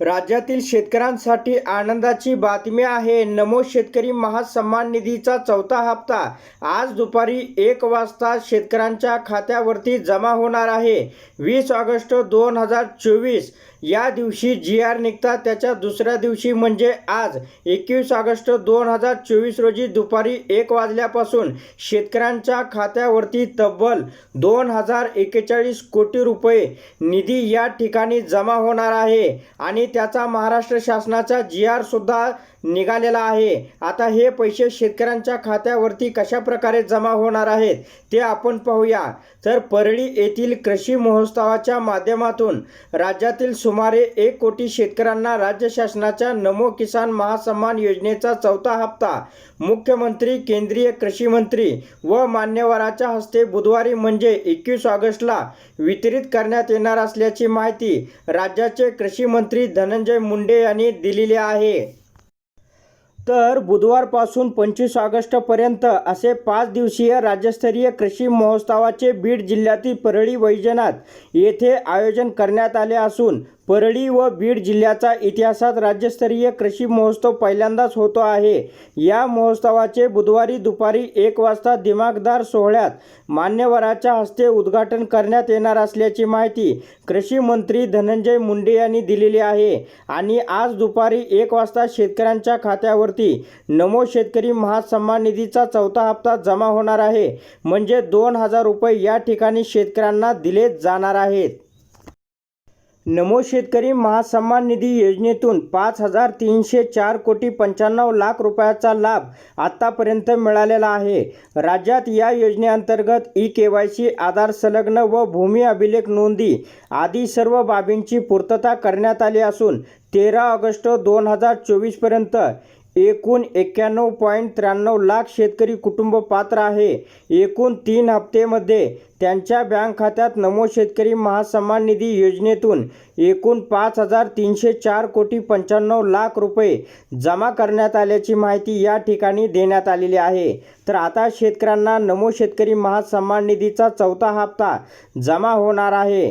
राज्यातील शेतकऱ्यांसाठी आनंदाची बातमी आहे. नमो शेतकरी महासन्मान निधीचा चौथा हप्ता आज दुपारी एक वाजता शेतकऱ्यांच्या खात्यावरती जमा होणार आहे. वीस ऑगस्ट दोन हजार चोवीस या दिवशी जी आर निघतात त्याच्या दुसऱ्या दिवशी म्हणजे आज एकवीस ऑगस्ट दोन हजार चोवीस रोजी दुपारी एक वाजल्यापासून शेतकऱ्यांच्या खात्यावरती तब्बल दोन हजार एकेचाळीस कोटी रुपये निधी या ठिकाणी जमा होणार आहे. आणि त्याचा महाराष्ट्र शासनाचा जी आर सुद्धा निघालेला आहे. आता हे पैसे शेतकऱ्यांच्या खात्यावरती कशा प्रकारे जमा होणार आहेत ते आपण पाहूया. तर परळी येथील कृषी महोत्सवाच्या माध्यमातून राज्यातील सुमारे एक कोटी शेतकऱ्यांना राज्य शासनाच्या नमो किसान महासन्मान योजनेचा चौथा हप्ता मुख्यमंत्री केंद्रीय कृषी मंत्री व मान्यवराच्या हस्ते बुधवारी म्हणजे एकवीस ऑगस्टला वितरित करण्यात येणार असल्याची माहिती राज्याचे कृषी मंत्री धनंजय मुंडे यांनी दिलेली आहे. तर बुधवारपासून पंचवीस ऑगस्टपर्यंत असे पाच दिवसीय राज्यस्तरीय कृषी महोत्सवाचे बीड जिल्ह्यातील परळी वैजनाथ येथे आयोजन करण्यात आले असून परळी व बीड जिल्ह्याचा इतिहासात राज्यस्तरीय कृषी महोत्सव पहिल्यांदाच होतो आहे. या महोत्सवाचे बुधवारी दुपारी एक वाजता दिमागदार सोहळ्यात मान्यवराच्या हस्ते उद्घाटन करण्यात येणार असल्याची माहिती कृषी मंत्री धनंजय मुंडे यांनी दिलेली आहे. आणि आज दुपारी एक वाजता शेतकऱ्यांच्या खात्यावरती नमो शेतकरी महासन्मान निधीचा चौथा हप्ता जमा होणार आहे. म्हणजे दोन हजार रुपये या ठिकाणी शेतकऱ्यांना दिले जाणार आहेत. नमो शेतकरी महासन्मान निधी योजनेतून पाच हजार तीनशे चार कोटी पंच्याण्णव लाख रुपयाचा लाभ आत्तापर्यंत मिळालेला आहे. राज्यात या योजनेअंतर्गत e K Y C Aadhaar संलग्न व भूमी अभिलेख नोंदी आदी सर्व बाबींची पूर्तता करण्यात आली असून तेरा ऑगस्ट दोन हजार चोवीसपर्यंत एकूण एक्क्याण्णव पॉईंट त्र्याण्णव लाख शेतकरी कुटुंब पात्र आहे. एकूण तीन हप्तेमध्ये त्यांच्या बँक खात्यात नमो शेतकरी महासन्मान निधी योजनेतून एकूण पाच हजार तीनशे चार कोटी पंच्याण्णव लाख रुपये जमा करण्यात आल्याची माहिती या ठिकाणी देण्यात आलेली आहे. तर आता शेतकऱ्यांना नमो शेतकरी महासन्मान निधीचा चौथा हप्ता जमा होणार आहे.